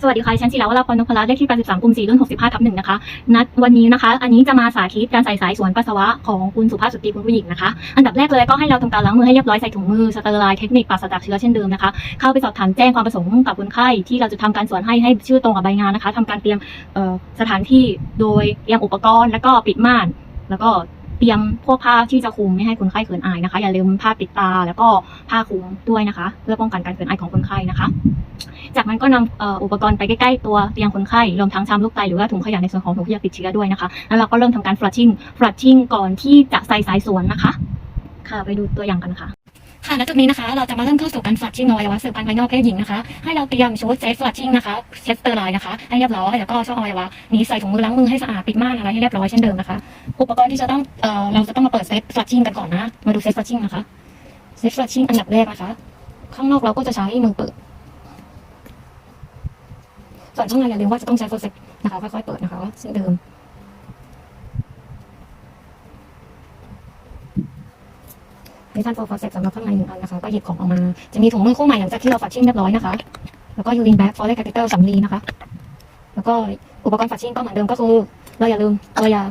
สวัสดีค่ะฉันศิลาวราพรนพรัตน์เลขที่ 83กลุ่ม4รุ่น 65ทับ1นะคะ นัดวันนี้นะคะ อันนี้จะมาสาธิตการใส่สายสวนปัสสาวะของคุณสุภาพสตรีคุณผู้หญิงนะคะ อันดับแรกเลยก็ให้เราทำการล้างมือให้เรียบร้อยใส่ถุงมือสเตอร์ไลน์เทคนิคปราศจากเชื้อเช่นเดิมนะคะ เข้าไปสอบถามแจ้งความประสงค์กับคนไข้ที่เราจะทำการสวนให้ให้ชื่อตรงกับใบงานนะคะทำการเตรียมเอ่อสถานที่โดยเตรียมอุปกรณ์ แล้วก็ปิดม่าน แล้วก็ ตรียมพวกผ้าที่จะคลุมไม่ให้คนไข้เขินอายนะคะ อย่าลืมผ้าปิดตา แล้วก็ผ้าคลุมด้วยนะคะ เพื่อป้องกันการเขินอายของคนไข้นะคะ จากนั้นก็นำอุปกรณ์ไปใกล้ๆตัวเตียงคนไข้รวมทั้งชามลูกไตหรือว่าถุงขยะในส่วนของถุงขยะติดเชื้อด้วยนะคะแล้วเราก็เริ่มทำการฟลัชชิ่งฟลัชชิ่งก่อนที่จะใส่สายสวนนะคะ ค่ะไปดูตัวอย่างกันค่ะ ค่ะและจุดนี้นะคะ เราจะมาเริ่มเข้าสู่การ flushing อวัยวะสืบพันธุ์ภายนอกเพศหญิงนะคะ ให้เราเตรียมชุดเซฟ flushing นะคะ เช็ดสเตอร์ไลน์นะคะให้เรียบร้อยแล้วก็ช่องอวัยวะนี้ใส่ถุงมือล้างมือให้สะอาดปิดม่านอะไรให้เรียบร้อยเช่นเดิมนะคะอุปกรณ์ที่จะต้องเอ่อเราจะต้องมาเปิดเซฟ flushing กันก่อนนะ มาดูเซฟ flushing นะคะเซฟ flushing อันดับแรกนะคะ ข้างนอกเราก็จะใช้มือเปิดส่วนข้างในอย่าลืมว่าจะต้องใช้โฟร์เซ็ตนะคะค่อยๆเปิดนะคะเช่นเดิม ในท่านโฟร์เซ็ตสำหรับข้างในหนึ่งอันนะคะ ก็หยิบของออกมา จะมีถุงมือคู่ใหม่หลังจากที่เราฝัดชิ่งเรียบร้อยนะคะ แล้วก็ยูรินแบ็กฟอร์เรสแคปิตอลสำลีนะคะ แล้วก็อุปกรณ์ฝัดชิ่งก็เหมือนเดิมก็คือเราอย่าลืมตัวยา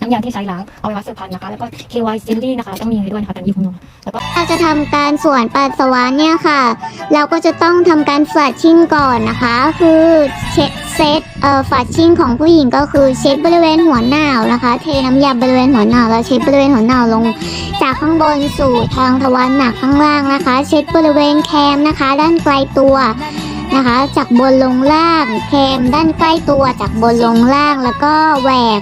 น้ำยาที่ใช้ล้างเอาไว้วัดสืบพันธุ์นะคะ แล้วก็ KY ซิลลี่นะคะ ต้องมีไว้ด้วยนะคะแต่ยี่ห้อแล้วก็เราจะทำการสวนปัสสาวะเนี่ยค่ะ เราก็จะต้องทำการฝัดชิ่งก่อนนะคะ คือเช็ดเซตเอ่อฝัดชิ่งของผู้หญิงก็คือเช็ดบริเวณหัวหนาวนะคะ เทน้ำยาบริเวณหัวหนาวแล้วเช็ดบริเวณหัวหนาวลง จากข้างบนสู่ทางทวารหนักข้างล่างนะคะ เช็ดบริเวณแคมนะคะ ด้านไกลตัวนะคะ จากบนลงล่างแคมด้านใกล้ตัวจากบนลงล่างแล้วก็แหวก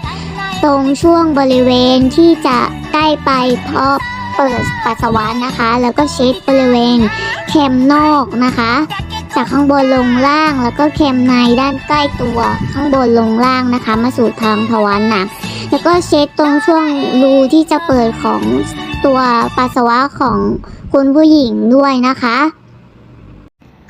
ตรงช่วงบริเวณที่จะใกล้ไปเพราะเปิดปัสสาวะนะคะ แล้วก็เช็ดบริเวณแคมนอกนะคะ จากข้างบนลงล่างแล้วก็แคมในด้านใกล้ตัวข้างบนลงล่างนะคะ มาสู่ทางทวารหนักแล้วก็เช็ดตรงช่วงรูที่จะเปิดของตัวปัสสาวะของคุณผู้หญิงด้วยนะคะ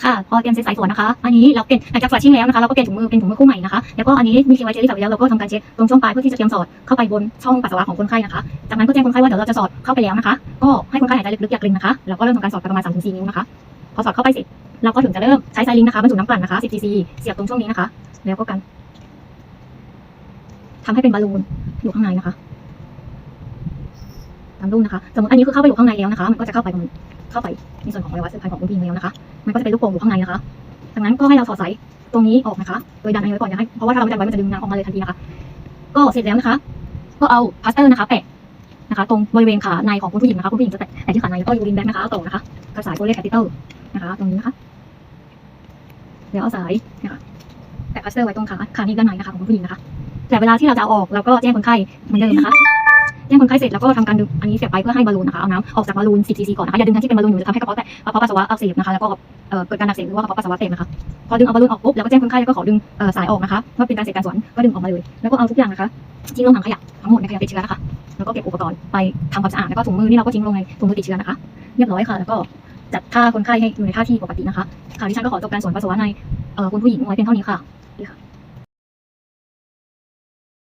ค่ะ พอเตรียมเซตสายสวนนะคะ อันนี้เราเปลี่ยนหลังจากฟลัชชิ่งแล้วนะคะเราก็เปลี่ยนถุงมือเป็นถุงมือคู่ใหม่นะคะ แล้วก็อันนี้มีคียไว้เจลลี่ใส่ไว้แล้วเราก็ทำการเช็ดตรงช่องปลายเพื่อที่จะเตรียมสอดเข้าไปบนช่องปัสสาวะของคนไข้นะคะ จากนั้นก็แจ้งคนไข้ว่าเดี๋ยวเราจะสอดเข้าไปแล้วนะคะ ก็ให้คนไข้หายใจลึกๆอยากร็งนะคะแล้วก็เริ่มทำการสอดประมาณ3-4นิ้วนะคะ พอสอดเข้าไปเสร็จเราก็ถึงจะเริ่มใช้ไซลิงนะคะบรรจุน้ำกลั่นนะคะ10 cc เสียบตรงช่วงนี้นะคะ แล้วก็กันทำให้เป็นบอลลูนอยู่ข้างในนะคะตามรูปนะคะ สมมติอันนี้คือเข้าไปอยู่ข้างในแล้วนะคะ มันก็จะเข้าไปตรงนี้ เข้าไปในส่วนของอวัยวะสืบพันธุ์ของคุณพี่แล้วนะคะ มันก็จะเป็นลูกโป่งอยู่ข้างในนะคะจากนั้นก็ให้เราสอดสายตรงนี้ออกนะคะ โดยดันอันนี้ไว้ก่อนอย่าให้ เพราะว่าถ้าเราไม่ดันไว้มันจะดึงน้ำออกมาเลยทันทีนะคะ ก็เสร็จแล้วนะคะ ก็เอาพลาสเตอร์นะคะแปะนะคะ ตรงบริเวณขาในของคุณผู้หญิงนะคะคุณผู้หญิงจะแปะแปะที่ขาในแล้วก็ยูรินแบ็กนะคะเอาตรงนะคะกับสายโพลีแคปิเตอร์นะคะ ตรงนี้นะคะเดี๋ยวเอาสายนะคะแปะพลาสเตอร์ไว้ตรงขาขานี้ด้านในนะคะของคุณผู้หญิงนะคะ แต่เวลาที่เราจะเอาออกเราก็แจ้งคนไข้เหมือนเดิมนะคะ แจ้งคนไข้เสร็จแล้วก็ทำการดึงอันนี้เสียบไปเพื่อให้บอลลูนนะคะเอาน้ำออกจากบอลลูน 10 cc ก่อนนะคะอย่าดึงทั้งที่เป็นบอลลูนอยู่จะทำให้กระเพาะแตกกระเพาะปัสสาวะอักเสบนะคะแล้วก็เอ่อเกิดการอักเสบหรือว่ากระเพาะปัสสาวะแตกนะคะพอดึงเอาบอลลูนออกปุ๊บแล้วก็แจ้งคนไข้แล้วก็ขอดึงเอ่อสายออกนะคะว่าเป็นการเสร็จการสวนก็ดึงออกมาเลย แล้วก็เอาทุกอย่างนะคะทิ้งลงถังขยะทั้งหมดในขยะติดเชื้อนะคะแล้วก็เก็บอุปกรณ์ไปทำความสะอาดแล้วก็ถุงมือนี่เราก็ทิ้งลงในถุงมือติดเชื้อนะคะเรียบร้อยค่ะ แล้วก็จัดท่าคนไข้ให้อยู่ในท่าที่ปกตินะคะค่ะดิฉันก็ขอจบการสวนปัสสาวะในคุณผู้หญิงไว้เพียงเท่านี้ค่ะ